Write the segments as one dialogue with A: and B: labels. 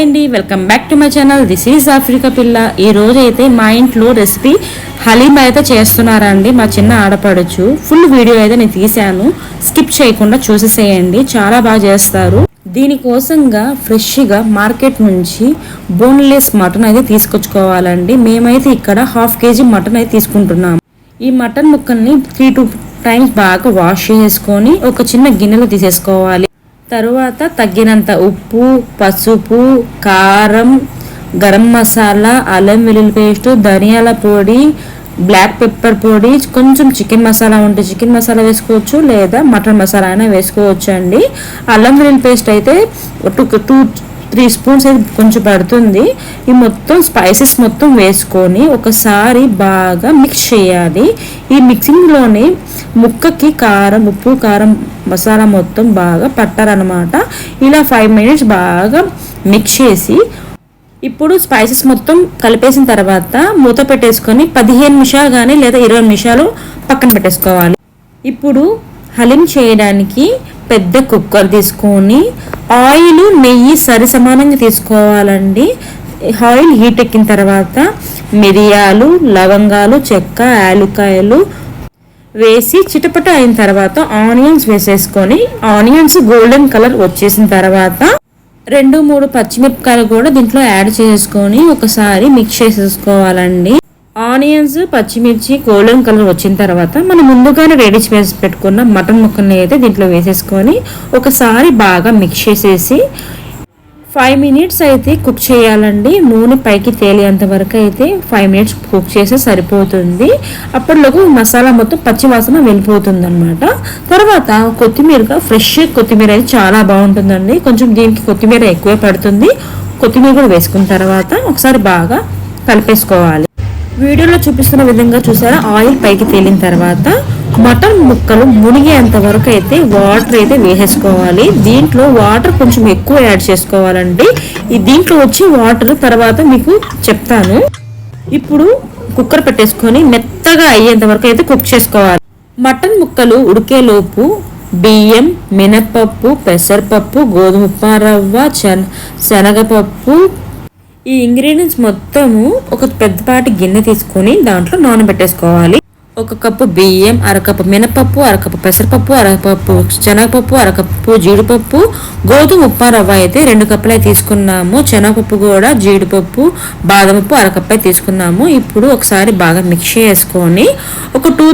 A: Hi అండి welcome back to my channel. This is Africa పిల్ల. ఈ రోజైతే మా ఇంట్లో రెసిపీ హలీమ్ అయితే చేస్తున్నారండి మా చిన్న ఆడపడచ్చు ఫుల్ వీడియో అయితే నేను తీశాను. స్కిప్ చేయకుండా చూసేసేయండి. చాలా బాగా చేస్తారు. దీనికోసంగా ఫ్రెష్గా మార్కెట్ నుంచి బోన్లెస్ మటన్ అయితే తీసుకొచ్చుకోవాలండి. మేమైతే ఇక్కడ హాఫ్ కేజీ మటన్ అయితే తీసుకుంటున్నాం. ఈ మటన్ ముక్కల్ని త్రీ టూ టైమ్స్ బాగా వాష్ చేసుకొని ఒక చిన్న గిన్నెలో తీసేసుకోవాలి. తరువాత తగినంత ఉప్పు పసుపు కారం గరం మసాలా అల్లం వెల్లుల్లి పేస్ట్ ధనియాల పొడి బ్లాక్ పెప్పర్ పొడి కొంచెం చికెన్ మసాలా ఉంటే చికెన్ మసాలా వేసుకోవచ్చు లేదా మటన్ మసాలా అయినా వేసుకోవచ్చు అండి అల్లం వెల్లుల్లి పేస్ట్ అయితే టూ టూ త్రీ స్పూన్స్ అయితే కొంచెం పడుతుంది. ఈ మొత్తం స్పైసెస్ మొత్తం వేసుకొని ఒకసారి బాగా మిక్స్ చేయాలి. ఈ మిక్సింగ్లోనే ముక్కకి కారం ఉప్పు కారం మసాలా మొత్తం బాగా పట్టారనమాట ఇలా ఫైవ్ మినిట్స్ బాగా మిక్స్ చేసి ఇప్పుడు స్పైసెస్ మొత్తం కలిపేసిన తర్వాత మూత పెట్టేసుకొని పదిహేను నిమిషాలు కానీ లేదా ఇరవై నిమిషాలు పక్కన పెట్టేసుకోవాలి. ఇప్పుడు హలీం చేయడానికి పెద్ద కుక్కర్ తీసుకొని ఆయిల్ నెయ్యి సరి సమానంగా తీసుకోవాలండి. ఆయిల్ హీట్ ఎక్కిన తర్వాత మిరియాలు లవంగాలు చెక్క యాలుకాయలు వేసి చిటపట అయిన తర్వాత ఆనియన్స్ వేసేసుకొని ఆనియన్స్ గోల్డెన్ కలర్ వచ్చేసిన తర్వాత రెండు మూడు పచ్చిమిరపకాయలు కూడా దీంట్లో యాడ్ చేసుకొని ఒకసారి మిక్స్ చేసేసుకోవాలండి. ఆనియన్స్ పచ్చిమిర్చి గోల్డెన్ కలర్ వచ్చిన తర్వాత మనం ముందుగానే రెడీ చేసి పెట్టుకున్న మటన్ ముక్కల్ని అయితే దీంట్లో వేసేసుకొని ఒకసారి బాగా మిక్స్ చేసేసి ఫైవ్ మినిట్స్ అయితే కుక్ చేయాలండి. నూనె పైకి తేలేంత వరకు అయితే ఫైవ్ మినిట్స్ కుక్ చేస్తే సరిపోతుంది. అప్పటిలోపు మసాలా మొత్తం పచ్చివాసన వెళ్ళిపోతుంది అనమాట తర్వాత కొత్తిమీరగా ఫ్రెష్ కొత్తిమీర అయితే చాలా బాగుంటుందండి. కొంచెం దీనికి కొత్తిమీర ఎక్కువే పడుతుంది. కొత్తిమీర కూడా వేసుకున్న తర్వాత ఒకసారి బాగా కలిపేసుకోవాలి. వీడియోలో చూపిస్తున్న విధంగా చూసారా? ఆయిల్ పైకి తేలిన తర్వాత మటన్ ముక్కలు మునిగేంత వరకు అయితే వాటర్ అయితే వేసేసుకోవాలి. దీంట్లో వాటర్ కొంచెం ఎక్కువ యాడ్ చేసుకోవాలండి. ఈ దీంట్లో వచ్చి వాటర్ తర్వాత మీకు చెప్తాను. ఇప్పుడు కుక్కర్ పెట్టేసుకొని మెత్తగా అయ్యేంత వరకు అయితే కుక్ చేసుకోవాలి. మటన్ ముక్కలు ఉడికేలోపు బియ్యం మినపప్పు పెసరపప్పు గోధుమ ఉప్మా రవ్వ శన శనగపప్పు ఈ ఇంగ్రీడియంట్స్ మొత్తము ఒక పెద్దపాటి గిన్నె తీసుకొని దాంట్లో నానబెట్టేసుకోవాలి. ఒక కప్పు బియ్యం అరకప్పు మినపప్పు అరకప్పు పెసరపప్పు అరకప్పు శనగపప్పు అరకప్పు జీడిపప్పు గోధుమ ఉప్మా రవ్వ అయితే రెండు కప్పులే తీసుకున్నాము. శనగపప్పు కూడా జీడిపప్పు బాదంపప్పు అరకప్పే తీసుకున్నాము. ఇప్పుడు ఒకసారి బాగా మిక్స్ చేసుకొని ఒక టూ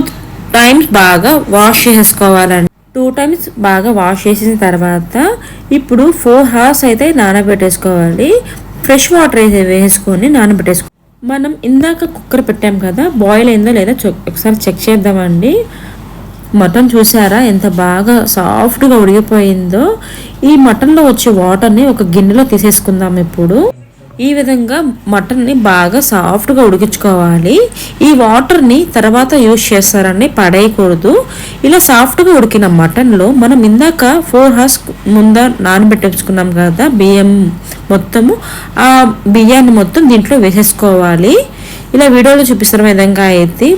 A: టైమ్స్ బాగా వాష్ చేసుకోవాలండి. టూ టైమ్స్ బాగా వాష్ చేసిన తర్వాత ఇప్పుడు ఫోర్ హార్స్ అయితే నానబెట్టేసుకోవాలి. ఫ్రెష్ వాటర్ అయితే వేసుకొని నానబెట్టేసుకో మనం ఇందాక కుక్కర్ పెట్టాం కదా బాయిల్ అయిందో లేదా ఒకసారి చెక్ చేద్దామండి. మటన్ చూసారా? ఎంత బాగా సాఫ్ట్గా ఉడిగిపోయిందో ఈ మటన్లో వచ్చే వాటర్ని ఒక గిన్నెలో తీసేసుకుందాం ఇప్పుడు. ఈ విధంగా మటన్ని బాగా సాఫ్ట్గా ఉడికించుకోవాలి. ఈ వాటర్ని తర్వాత యూజ్ చేస్తారని పడేయకూడదు. ఇలా సాఫ్ట్గా ఉడికిన మటన్లో మనం ఇందాక ఫోర్ హవర్స్ ముంద నానబెట్టించుకున్నాం కదా బియ్యం మొత్తము. ఆ బియ్యాన్ని మొత్తం దీంట్లో వేసేసుకోవాలి. ఇలా వీడియోలో చూపిస్తున్న విధంగా అయితే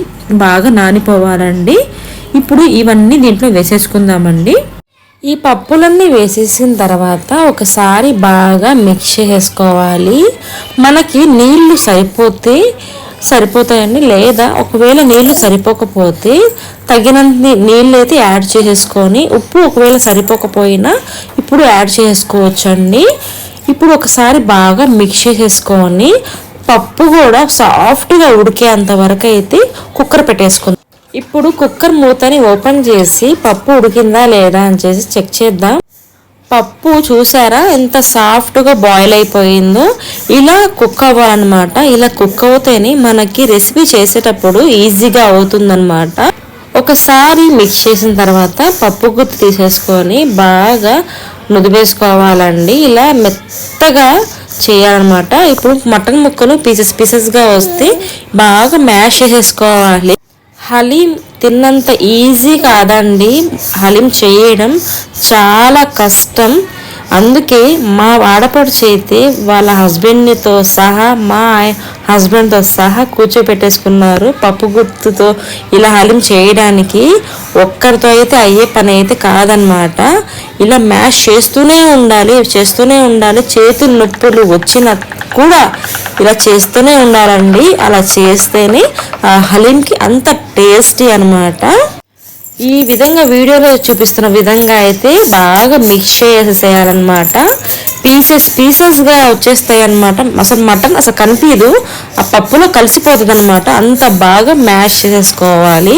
A: బాగా నానిపోవాలండి. ఇప్పుడు ఇవన్నీ దీంట్లో వేసేసుకుందామండి. ఈ పప్పులన్నీ వేసేసిన తర్వాత ఒకసారి బాగా మిక్స్ చేసుకోవాలి. మనకి నీళ్ళు సరిపోతే సరిపోతాయండి. లేదా ఒకవేళ నీళ్ళు సరిపోకపోతే తగినంత నీళ్ళు అయితే యాడ్ చేసేసుకొని ఉప్పు ఒకవేళ సరిపోకపోయినా ఇప్పుడు యాడ్ చేసుకోవచ్చండి. ఇప్పుడు ఒకసారి బాగా మిక్స్ చేసేసుకొని పప్పు కూడా సాఫ్ట్గా ఉడికేంత వరకు అయితే కుక్కర్ పెట్టేసుకుందాం. ఇప్పుడు కుక్కర్ మూతని ఓపెన్ చేసి పప్పు ఉడికిందా లేదా అని చేసి చెక్ చేద్దాం. పప్పు చూసారా? ఎంత సాఫ్ట్గా బాయిల్ అయిపోయిందో. ఇలా కుక్ అవ్వాలన్నమాట. ఇలా కుక్ అవుతేనే మనకి రెసిపీ చేసేటప్పుడు ఈజీగా అవుతుందన్నమాట. ఒకసారి మిక్స్ చేసిన తర్వాత పప్పు గుత్తి తీసేసుకొని బాగా నుదివేసుకోవాలండి. ఇలా మెత్తగా చేయాలన్నమాట. ఇప్పుడు మటన్ ముక్కలు పీసెస్ పీసెస్గా వస్తే బాగా మ్యాష్ చేసేసుకోవాలి. హలీం తిన్నంత ఈజీ కాదండి. హలీం చేయడం చాలా కష్టం. అందుకే మా ఆడపడుచు అయితే వాళ్ళ హస్బెండ్తో సహా మా హస్బెండ్తో సహా కూర్చోపెట్టేసుకున్నారు. పప్పు గుర్తుతో ఇలా హలీం చేయడానికి ఒక్కరితో అయితే అయ్యే పని అయితే కాదనమాట ఇలా మ్యాష్ చేస్తూనే ఉండాలి చేస్తూనే ఉండాలి. చేతులు నొప్పులు వచ్చిన కూడా ఇలా చేస్తూనే ఉండాలండి. అలా చేస్తేనే ఆ హలీంకి అంత టేస్టీ అనమాట ఈ విధంగా వీడియోలో చూపిస్తున్న విధంగా అయితే బాగా మిక్స్ చేసేసేయాలన్నమాట. పీసెస్ పీసెస్గా వచ్చేస్తాయి అనమాట అసలు మటన్ అసలు కనిపించదు ఆ పప్పులో కలిసిపోతుంది అనమాట అంత బాగా మ్యాష్ చేసుకోవాలి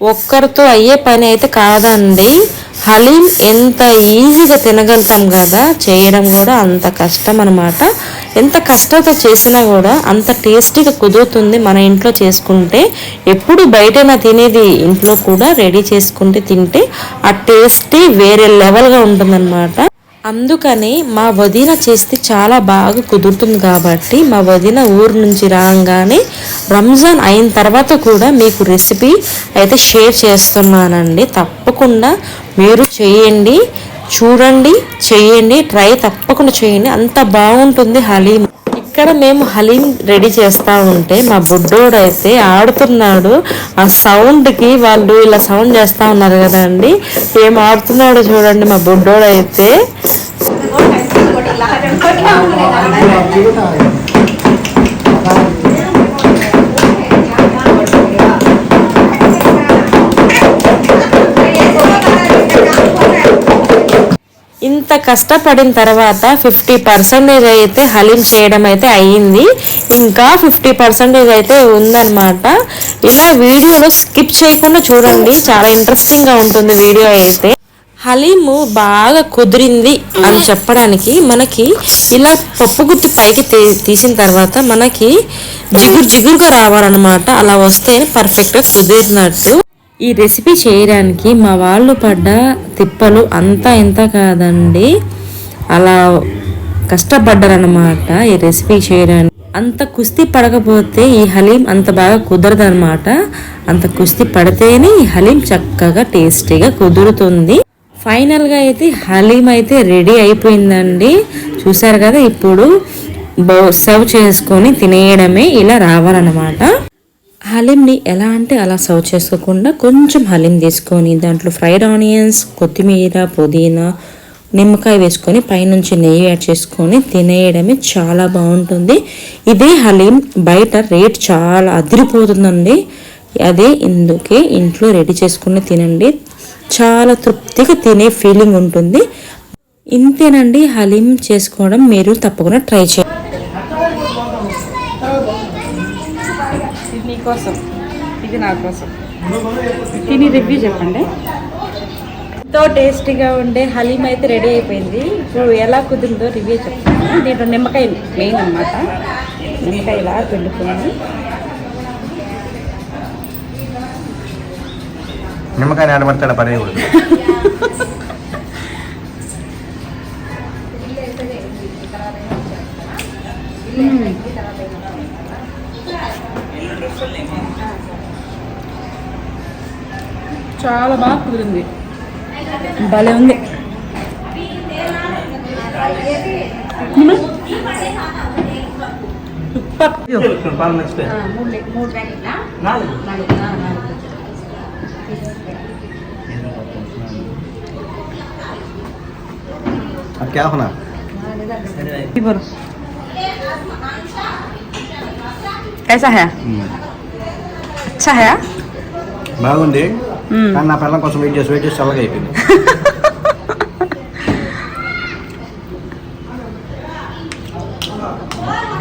A: ఒక్కరితో అయ్యే పని అయితే కాదండి. హలీం ఎంత ఈజీగా తినగలుగుతాం కదా చేయడం కూడా అంత కష్టం అనమాట ఎంత కష్టంతో చేసినా కూడా అంత టేస్టీగా కుదురుతుంది మన ఇంట్లో చేసుకుంటే. ఎప్పుడు బయటైనా తినేది ఇంట్లో కూడా రెడీ చేసుకుంటే తింటే ఆ టేస్టీ వేరే లెవెల్గా ఉంటుందన్నమాట. అందుకని మా వదిన చేస్తే చాలా బాగా కుదురుతుంది కాబట్టి మా వదిన ఊరు నుంచి రాగానే రంజాన్ అయిన తర్వాత కూడా మీకు రెసిపీ అయితే షేర్ చేస్తున్నానండి. తప్పకుండా మీరు చేయండి. చూడండి చేయండి ట్రై తప్పకుండా చేయండి. అంత బాగుంటుంది హలీం. ఇక్కడ మేము హలీం రెడీ చేస్తా ఉంటే మా బుడ్డోడు అయితే ఆడుతున్నాడు. ఆ సౌండ్కి వాళ్ళు ఇలా సౌండ్ చేస్తా ఉన్నారు కదండి. ఏం ఆడుతున్నాడో చూడండి మా బుడ్డోడు అయితే ఇంత కష్టపడిన తర్వాత ఫిఫ్టీ పర్సెంటేజ్ అయితే హలీం చేయడం అయితే అయ్యింది. ఇంకా ఫిఫ్టీ పర్సెంటేజ్ అయితే ఉందన్నమాట. ఇలా వీడియోలో స్కిప్ చేయకుండా చూడండి. చాలా ఇంట్రెస్టింగ్గా ఉంటుంది వీడియో అయితే. హలీము బాగా కుదిరింది అని చెప్పడానికి మనకి ఇలా పప్పు గుత్తి పైకి తీ- తీసిన తర్వాత మనకి జిగురు జిగురుగా రావాలన్నమాట. అలా వస్తే పర్ఫెక్ట్గా కుదిరినట్టు. ఈ రెసిపీ చేయడానికి మా వాళ్ళు పడ్డ తిప్పలు అంతా ఇంత కాదండి. అలా కష్టపడ్డారనమాట ఈ రెసిపీ చేయడానికి. అంత కుస్తీ పడకపోతే ఈ హలీం అంత బాగా కుదరదు అనమాట అంత కుస్తీ పడితేనే ఈ హలీం చక్కగా టేస్టీగా కుదురుతుంది. ఫైనల్గా అయితే హలీం అయితే రెడీ అయిపోయిందండి. చూసారు కదా ఇప్పుడు సర్వ్ చేసుకొని తినేయడమే ఇలా రావాలన్నమాట. హలీంని ఎలా అంటే అలా సర్వ్ చేసుకోకుండా కొంచెం హలీం తీసుకొని దాంట్లో ఫ్రైడ్ ఆనియన్స్ కొత్తిమీర పుదీనా నిమ్మకాయ వేసుకొని పైనుంచి నెయ్యి యాడ్ చేసుకొని తినేయడమే చాలా బాగుంటుంది. ఇదే హలీం బయట రేట్ చాలా అదిరిపోతుందండి. అదే ఇందుకే ఇంట్లో రెడీ చేసుకుని తినండి. చాలా తృప్తిగా తినే ఫీలింగ్ ఉంటుంది. ఇంతేనండి హలీం చేసుకోవడం మీరు తప్పకుండా ట్రై చేయండి.
B: ఇది నీకోసం ఇది నా కోసం. తిని రివ్యూ చెప్పండి. ఎంతో టేస్టీగా ఉండే హలీం అయితే రెడీ అయిపోయింది. ఇప్పుడు ఎలా కుదిరిందో రివ్యూ చెప్తాను. దీంట్లో నిమ్మకాయ మెయిన్ అన్నమాట. నిమ్మకాయ ఇలా పిండుకొని
C: నిమ్మకాయ నాడబడతాడు పడేవాడు
B: చాలా బాగా కుదిరింది భలే ఉంది సూపర్
C: अब क्या होना
B: बोलो कैसा है अच्छा है
C: బాగుంది
B: మ్మ్.
C: కానీ నా పిల్లల కోసం వెయిట్ చేసి వెయిట్ చేసి చల్లగా అయిపోయింది.